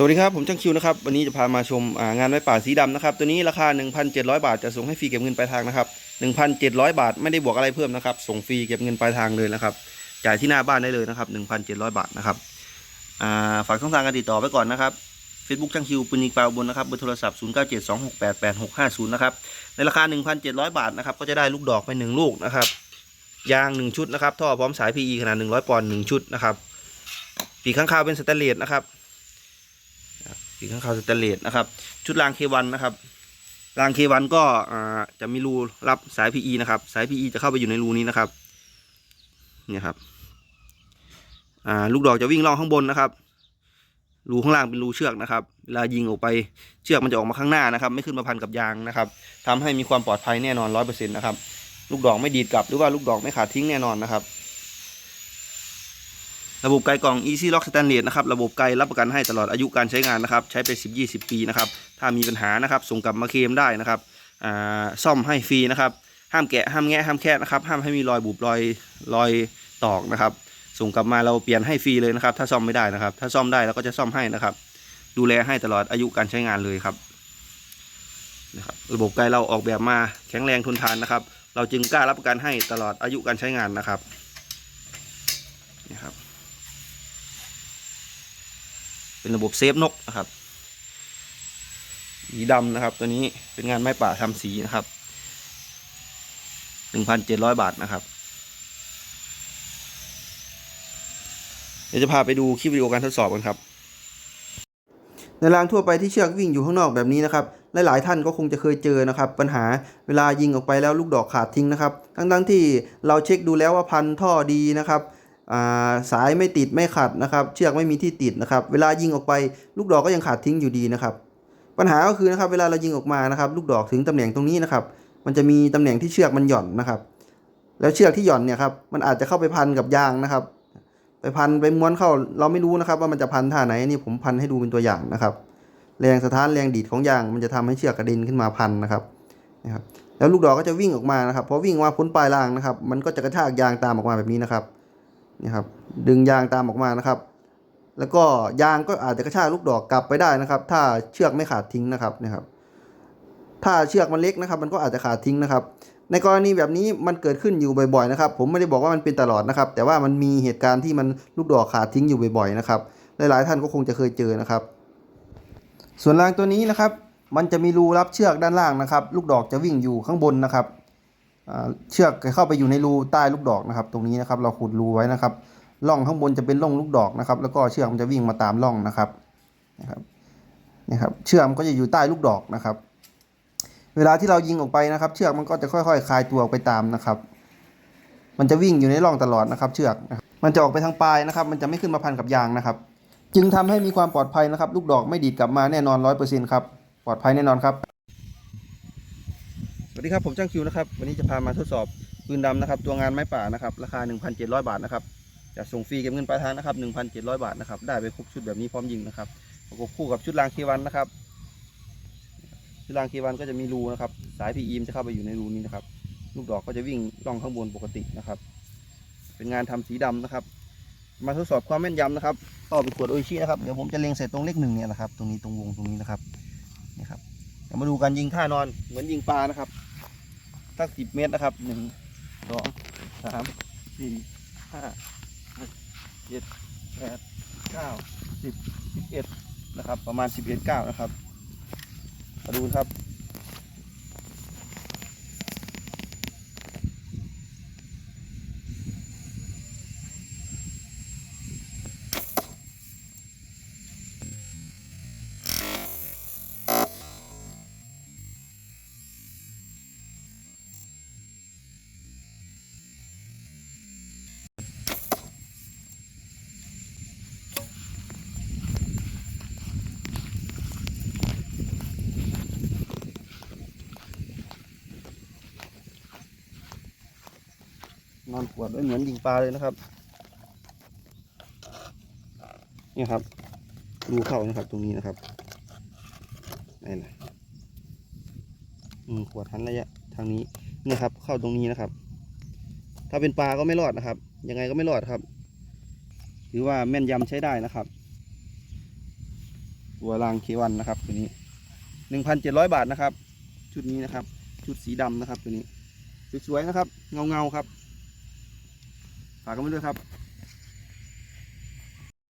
สวัสดีครับ ผมช่างคิวนะครับ วันนี้จะพามาชมางานไม้ป่าสีดำนะครับ ตัวนี้ราคา 1,700 บาทจะส่งให้ฟรีเก็บเงินปลายทางนะครับ 1,700 บาทไม่ได้บวกอะไรเพิ่มนะครับ ส่งฟรีเก็บเงินปลายทางเลยนะครับ จ่ายที่หน้าบ้านได้เลยนะครับ 1,700 บาทนะครับาฝากช่องทางการติดต่อไว้ก่อนนะครับ Facebook ช่างคิวปืนยิงปลาบนนะครับเบอร์โทรศัพท์ 0972688650 นะครับ ในราคา 1,700 บาทนะครับ ก็จะได้ลูกดอกไปหนึ่งลูกนะครับ ยาง 1 ชุดนะครับ ท่อพร้อมสาย PE ขนาด 100 ปอนด์1ชุดนะครับ ปีกข้างคาวเป็นสแตนเลสนะครับ ปีกข้างคาวสแตเลสนะครับ ชุดรางเควันนะครับ รางเควันก็จะมีรูรับสาย PE นะครับ สาย PE จะเข้าไปอยู่ในรูนี้นะครับเนี่ยครับลูกดอกจะวิ่งล่องข้างบนนะครับ รูข้างล่างเป็นรูเชือกนะครับ เวลายิงออกไปเชือกมันจะออกมาข้างหน้านะครับ ไม่ขึ้นมาพันกับยางนะครับทำให้มีความปลอดภัยแน่นอนร้อยเปอร์เซ็นต์นะครับ ลูกดอกไม่ดีดกลับหรือว่าลูกดอกไม่ขาดทิ้งแน่นอนนะครับ ระบบไกลกล่อง Easy Lock Stainless นะครับ ระบบไกลรับประกันให้ตลอดอายุการใช้งานนะครับ ใช้ไป 10-20 ปีนะครับ ถ้ามีปัญหานะครับ ส่งกลับมาเคลมได้นะครับอ่าซ่อมให้ฟรีนะครับ ห้ามแกะ ห้ามแงะ ห้ามแคะนะครับ ห้ามให้มีรอยบุบรอยรอยตอกนะครับ ส่งกลับมาเราเปลี่ยนให้ฟรีเลยนะครับ ถ้าซ่อมไม่ได้นะครับ ถ้าซ่อมได้เราก็จะซ่อมให้นะครับ ดูแลให้ตลอดอายุการใช้งานเลยครับนะครับ ระบบไกลเราออกแบบมาแข็งแรงทนทานนะครับ เราจึงกล้ารับประกันให้ตลอดอายุการใช้งานนะครับนี่ครับ เป็นระบบเซฟนกนะครับสีดำนะครับ ตัวนี้เป็นงานไม้ป่าทำสีนะครับหนึ่งพันเจ็ดร้อยบาทนะครับ เดี๋ยวจะพาไปดูคลิปวิดีโอการทดสอบกันครับ ในรางทั่วไปที่เชือกวิ่งอยู่ข้างนอกแบบนี้นะครับ หลายๆท่านก็คงจะเคยเจอนะครับ ปัญหาเวลายิงออกไปแล้วลูกดอกขาดทิ้งนะครับ ทั้งๆที่เราเช็คดูแล้วว่าพันท่อดีนะครับ สายไม่ติดไม่ขัดนะครับ เชือกไม่มีที่ติดนะครับ เวลายิงออกไปลูกดอกก็ยังขาดทิ้งอยู่ดีนะครับ ปัญหาก็คือนะครับเวลาเรายิงออกมานะครับ ลูกดอกถึงตำแหน่งตรงนี้นะครับ มันจะมีตำแหน่งที่เชือกมันหย่อนนะครับ แล้วเชือกที่หย่อนเนี่ยครับมันอาจจะเข้าไปพันกับยางนะครับ ไปพันไปม้วนเข้าเราไม่รู้นะครับ ว่ามันจะพันท่าไหนนี่ผมพันให้ดูเป็นตัวอย่างนะครับ แรงสะท้านแรงดีดของยางมันจะทำให้เชือกกระเด็นขึ้นมาพันนะครับนะครับแล้วลูกดอกก็จะวิ่งออกมานะครับพอวิ่งมาพ้นปลายรางนะครับ มันก็จะกระชากยางตามออกมาแบบนี้นะครับ นี่ครับดึงยางตามออกมานะครับ แล้วก็ยางก็อาจจะกระชากลูกดอกกลับไปได้นะครับ ถ้าเชือกไม่ขาดทิ้งนะครับนะครับ ถ้าเชือกมันเล็กนะครับ มันก็อาจจะขาดทิ้งนะครับ ในกรณีแบบนี้มันเกิดขึ้นอยู่บ่อยๆนะครับ ผมไม่ได้บอกว่ามันเป็นตลอดนะครับ แต่ว่ามันมีเหตุการณ์ที่มันลูกดอกขาดทิ้งอยู่บ่อยๆนะครับหลายๆท่านก็คงจะเคยเจอนะครับ ส่วนรางตัวนี้นะครับ มันจะมีรูรับเชือกด้านล่างนะครับ ลูกดอกจะวิ่งอยู่ข้างบนนะครับ เชือกเข้าไปอยู่ในรูใต้ลูกดอกนะครับ ตรงนี้นะครับ เราขุดรูไว้นะครับร่องข้างบนจะเป็นร่องลูกดอกนะครับ แล้วก็เชือกมันจะวิ่งมาตามร่องนะครับนะครับนี่ครับ เชือกมันก็จะอยู่ใต้ลูกดอกนะครับ เวลาที่เรายิงออกไปนะครับ เชือกมันก็จะค่อยๆคลายตัวออกไปตามนะครับ มันจะวิ่งอยู่ในร่องตลอดนะครับ เชือกมันจะออกไปทางปลายนะครับ มันจะไม่ขึ้นมาพันกับยางนะครับ จึงทำให้มีความปลอดภัยนะครับ ลูกดอกไม่ดีดกลับมาแน่นอนร้อยเปอร์เซ็นต์ครับปลอดภัยแน่นอนครับ วัสดีครับผมจ้างคิวนะครับวันนี้จะพามาทดสอบปืนดำนะครับตัวงานไม้ป่านะครับราคา 1,700 บาทนะครับจะส่งฟรีเก็บเงินปลายทางนะครับ 1,700 บาทนะครับได้ไปครบชุดแบบนี้พร้อมยิงนะครับประกบคู่กับชุดรางเควันนะครับชุดรางเควันก็จะมีรูนะครับสาย PE มจะเข้าไปอยู่ในรูนี้นะครับลูกดอกก็จะวิ่งล่องข้างบนปกตินะครับ เป็นงานทำสีดำนะครับ มาทดสอบความแม่นยำนะครับต่อเป็นขวดโอชินะครับเดี๋ยวผมจะเล็งใส่ตรงเลขหนึ่งเนี่ยนะครับตรงนี้ตรงวงตรงนี้นะครับนี่ครับเดี๋ยวมาดูการยิงท่านอนเหมือนยิงปลานะครับ สักสิบเมตรนะครับหนึ่งสองสามสี่ห้าหกเจ็ดแปดเก้าสิบสิบเอ็ดนะครับ ประมาณสิบเอ็ดเก้านะครับมาดูครับ นอนขวดไว้เหมือนยิงปลาเลยนะครับ นี่ครับรูเข้านะครับ ตรงนี้นะครับนี่นะอืมขวดทันระยะทางนี้นะครับ เข้าตรงนี้นะครับ ถ้าเป็นปลาก็ไม่รอดนะครับ ยังไงก็ไม่รอดครับ ถือว่าแม่นยำใช้ได้นะครับ ตัวรางเควันนะครับตัวนี้หนึ่งพันเจ็ดร้อยบาทนะครับ ชุดนี้นะครับ ชุดสีดำนะครับตัวนี้สวยๆนะครับ เงาๆครับ ฝากกันไว้ด้วยครับ